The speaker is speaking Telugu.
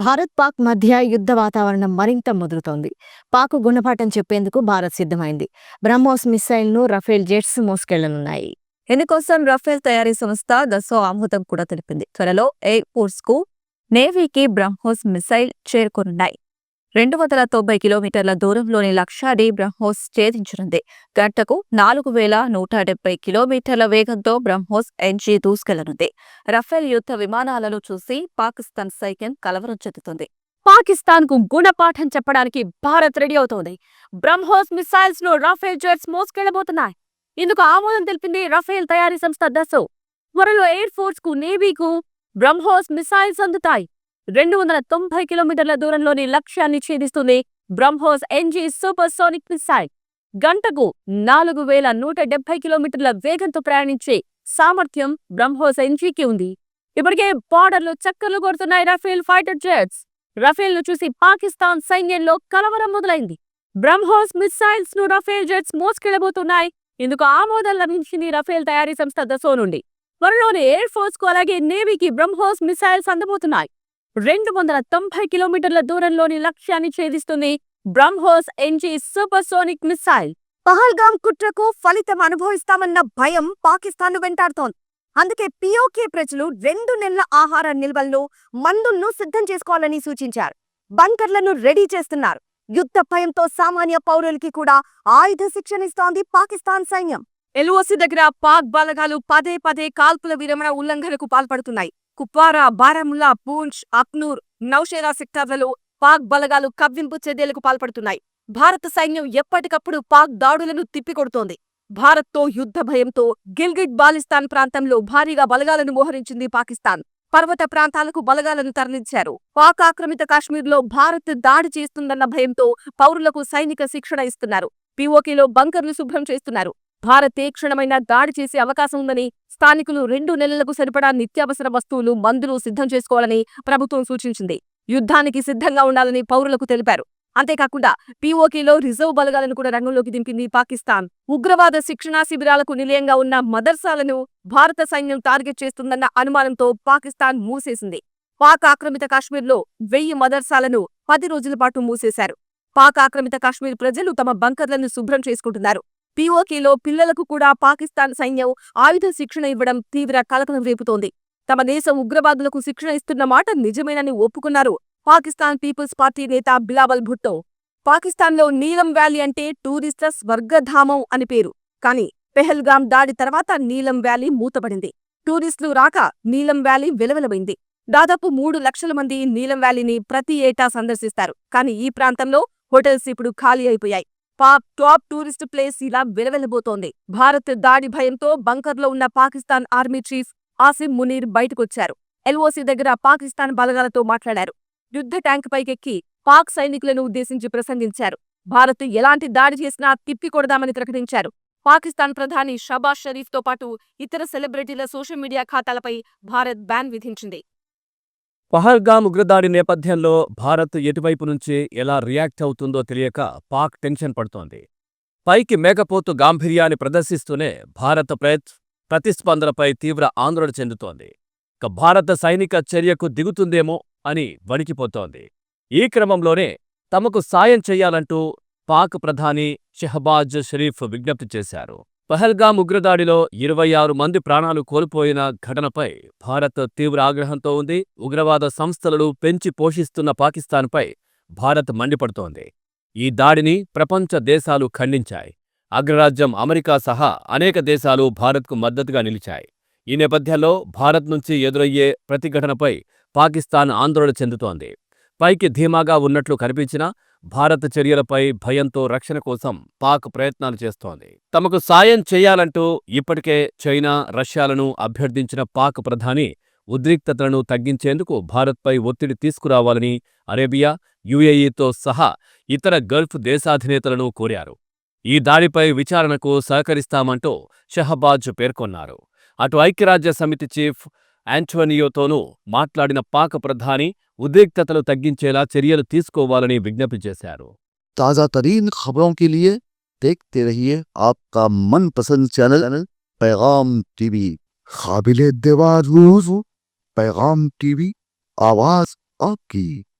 భారత్ పాక్ మధ్య యుద్ధ వాతావరణం మరింత ముదురుతోంది. పాక్ గుణపాఠం చెప్పేందుకు భారత్ సిద్ధమైంది. బ్రహ్మోస్ మిసైల్ను రఫేల్ జెట్స్ మోసుకెళ్ళనున్నాయి. ఇందుకోసం రఫేల్ తయారీ సంస్థ దసో ఆమోదం కూడా తెలిపింది. త్వరలో ఎయిర్ ఫోర్స్కు నేవీకి బ్రహ్మోస్ మిసైల్ చేరుకోనున్నాయి. రెండు వందల తొంభై కిలోమీటర్ల దూరంలోని లక్షాడి బ్రహ్మోస్ ఛేదించనుంది. గంటకు నాలుగు వేల నూట డెబ్బై కిలోమీటర్ల వేగంతో బ్రహ్మోస్ ఎన్జీ దూసుకెళ్ళనుంది. రఫేల్ యుద్ధ విమానాలను చూసి పాకిస్తాన్ సైన్యం కలవరం చెందుతుంది పాకిస్తాన్కు గుణపాఠం చెప్పడానికి భారత్ రెడీ అవుతోంది. బ్రహ్మోస్ మిసైల్స్ను రఫేల్ జెట్స్ మోసుకెళ్ళబోతున్నాయి. ఇందుకు ఆమోదం తెలిపింది రఫేల్ తయారీ సంస్థ దసో త్వరలో ఎయిర్ ఫోర్స్కు నేవీకు బ్రహ్మోస్ మిసైల్స్ అందుతాయి. రెండు వందల తొంభై కిలోమీటర్ల దూరంలోని లక్ష్యాన్ని ఛేదిస్తుంది BrahMos NG super sonic missile గంటకు నాలుగు వేల నూట డెబ్బై కిలోమీటర్ల వేగంతో ప్రయాణించే సామర్థ్యం బ్రహ్మోస్ ఎన్జీకి ఉంది. ఇప్పటికే బార్డర్లో చక్కర్లు కొడుతున్నాయి రఫేల్ ఫైటర్ జెట్స్. రఫేల్ను చూసి పాకిస్తాన్ సైన్యంలో కలవరం మొదలైంది. బ్రహ్మోస్ మిసైల్స్ను రఫేల్ జెట్స్ మోసుకెళ్ళబోతున్నాయి. ఇందుకు ఆమోదం లభించింది రఫేల్ తయారీ సంస్థ దసో నుండి. త్వరలోనే ఎయిర్ ఫోర్స్కు అలాగే నేవీకి బ్రహ్మోస్ మిసైల్స్ అందబోతున్నాయి. రెండు వందల తొంభై కిలోమీటర్ల దూరంలోని లక్ష్యాన్ని ఛేదిస్తుంది BrahMos NG supersonic missile Pahalgam కుట్రకు ఫలితం అనుభవిస్తామన్న భయం పాకిస్తాన్ వెంటాడుతోంది. అందుకే పిఓకే ప్రజలు రెండు నెలల ఆహార నిల్వలను మందులను సిద్ధం చేసుకోవాలని సూచించారు. బంకర్లను రెడీ చేస్తున్నారు. యుద్ధ భయంతో సామాన్య పౌరులకి కూడా ఆయుధ శిక్షణ ఇస్తోంది పాకిస్తాన్ సైన్యం. ఎల్ఓసి దగ్గర పాక్ బలగాలు పదే పదే కాల్పుల విరమణ ఉల్లంఘనకు పాల్పడుతున్నాయి. కుప్వారా బారాముల్లా పూంచ్ అక్నూర్ నౌషేరా సెక్టార్లలో పాక్ బలగాలు కవ్వింపు చర్యలకు పాల్పడుతున్నాయి. భారత సైన్యం ఎప్పటికప్పుడు పాక్ దాడులను తిప్పికొడుతోంది. భారత్తో యుద్ధ భయంతో గిల్గిట్ బాలిస్తాన్ ప్రాంతంలో భారీగా బలగాలను మోహరించింది పాకిస్తాన్. పర్వత ప్రాంతాలకు బలగాలను తరలించారు. పాక్ ఆక్రమిత కాశ్మీర్లో భారత్ దాడి చేస్తుందన్న భయంతో పౌరులకు సైనిక శిక్షణ ఇస్తున్నారు. పీఓకేలో బంకర్లు శుభ్రం చేస్తున్నారు. భారత్ ఏ క్షణమైనా దాడి చేసే అవకాశం ఉందని స్థానికులు రెండు నెలలకు సరిపడా నిత్యావసర వస్తువులు మందులు సిద్ధం చేసుకోవాలని ప్రభుత్వం సూచించింది. యుద్ధానికి సిద్ధంగా ఉండాలని పౌరులకు తెలిపారు. అంతేకాకుండా పీఓకేలో రిజర్వ్ బలగాలను కూడా రంగంలోకి దింపింది పాకిస్తాన్. ఉగ్రవాద శిక్షణా శిబిరాలకు నిలయంగా ఉన్న మదర్సాలను భారత సైన్యం టార్గెట్ చేస్తుందన్న అనుమానంతో పాకిస్తాన్ మూసేసింది. పాక్ ఆక్రమిత కాశ్మీర్లో వెయ్యి మదర్సాలను పది రోజుల పాటు మూసేశారు. పాక్ ఆక్రమిత కాశ్మీర్ ప్రజలు తమ బంకర్లను శుభ్రం చేసుకుంటున్నారు. పీఓకేలో పిల్లలకు కూడా పాకిస్తాన్ సైన్యం ఆయుధ శిక్షణ ఇవ్వడం తీవ్ర కలకలం రేపుతోంది. తమ దేశం ఉగ్రవాదులకు శిక్షణ ఇస్తున్న మాట నిజమేనని ఒప్పుకున్నారు పాకిస్తాన్ పీపుల్స్ పార్టీ నేత బిలావల్ భుట్టో. పాకిస్తాన్లో నీలం వ్యాలీ అంటే టూరిస్టుల స్వర్గధామం అని పేరు. కానీ పెహల్గాం దాడి తర్వాత నీలం వ్యాలీ మూతపడింది. టూరిస్టులు రాక నీలం వ్యాలీ వెలవెలబైంది దాదాపు మూడు లక్షల మంది నీలం వ్యాలీని ప్రతి ఏటా సందర్శిస్తారు. కానీ ఈ ప్రాంతంలో హోటల్స్ ఇప్పుడు ఖాళీ అయిపోయాయి. టాప్ టూరిస్ట్ ప్లేస్ ఇలా వెలవెలబోతోంది. భారత్ దాడి భయంతో బంకర్లో ఉన్న పాకిస్తాన్ ఆర్మీ చీఫ్ ఆసిమ్ మునీర్ బయటకొచ్చారు. ఎల్ఓసి దగ్గర పాకిస్తాన్ బలగాలతో మాట్లాడారు. యుద్ధ ట్యాంక్ పైకెక్కి పాక్ సైనికులను ఉద్దేశించి ప్రసంగించారు. భారత్ ఎలాంటి దాడి చేసినా తిప్పికొడదామని ప్రకటించారు. పాకిస్తాన్ ప్రధాని షబాజ్ షరీఫ్తో పాటు ఇతర సెలబ్రిటీల సోషల్ మీడియా ఖాతాలపై భారత్ బ్యాన్ విధించింది. పహల్గామ్ ఉగ్రదాడి నేపథ్యంలో భారత్ ఎటువైపు నుంచి ఎలా రియాక్ట్ అవుతుందో తెలియక పాక్ టెన్షన్ పడుతోంది. పైకి మేకపోతు గాంభీర్యాన్ని ప్రదర్శిస్తూనే భారత ప్రయత్ ప్రతిస్పందనపై తీవ్ర ఆందోళన చెందుతోంది. ఇక భారత సైనిక చర్యకు దిగుతుందేమో అని వణికిపోతోంది. ఈ క్రమంలోనే తమకు సాయం చెయ్యాలంటూ పాక్ ప్రధాని షెహబాజ్ షరీఫ్ విజ్ఞప్తి చేశారు. పహల్గామ్ ఉగ్రదాడిలో ఇరవై ఆరు మంది ప్రాణాలు కోల్పోయిన ఘటనపై భారత్ తీవ్ర ఆగ్రహంతో ఉంది. ఉగ్రవాద సంస్థలను పెంచి పోషిస్తున్న పాకిస్తాన్పై భారత్ మండిపడుతోంది. ఈ దాడిని ప్రపంచ దేశాలు ఖండించాయి. అగ్రరాజ్యం అమెరికా సహా అనేక దేశాలు భారత్కు మద్దతుగా నిలిచాయి. ఈ నేపథ్యంలో భారత్ నుంచి ఎదురయ్యే ప్రతిఘటనపై పాకిస్తాన్ ఆందోళన చెందుతోంది. పైకి ధీమాగా ఉన్నట్లు కనిపించినా భారత చర్యలపై భయంతో రక్షణ కోసం పాక్ ప్రయత్నాలు చేస్తోంది. తమకు సాయం చేయాలంటూ ఇప్పటికే చైనా రష్యాలను అభ్యర్థించిన పాక్ ప్రధాని ఉద్రిక్తతలను తగ్గించేందుకు భారత్పై ఒత్తిడి తీసుకురావాలని అరేబియా యుఏఈతో సహా ఇతర గల్ఫ్ దేశాధినేతలను కోరారు. ఈ దాడిపై విచారణకు సహకరిస్తామంటూ షహబాజ్ పేర్కొన్నారు. అటు ఐక్యరాజ్య సమితి చీఫ్ యాంటోనియోతోనూ మాట్లాడిన పాక్ ప్రధాని ఉద్రిక్తతలు తగ్గించేలా చర్యలు తీసుకోవాలని విజ్ఞప్తి చేశారు ताज़ा तरीन खबरों के लिए देखते रहिए आपका मनपसंद चैनल पैगाम टीवी काबिल दवार पैगाम टीवी आवाज आपकी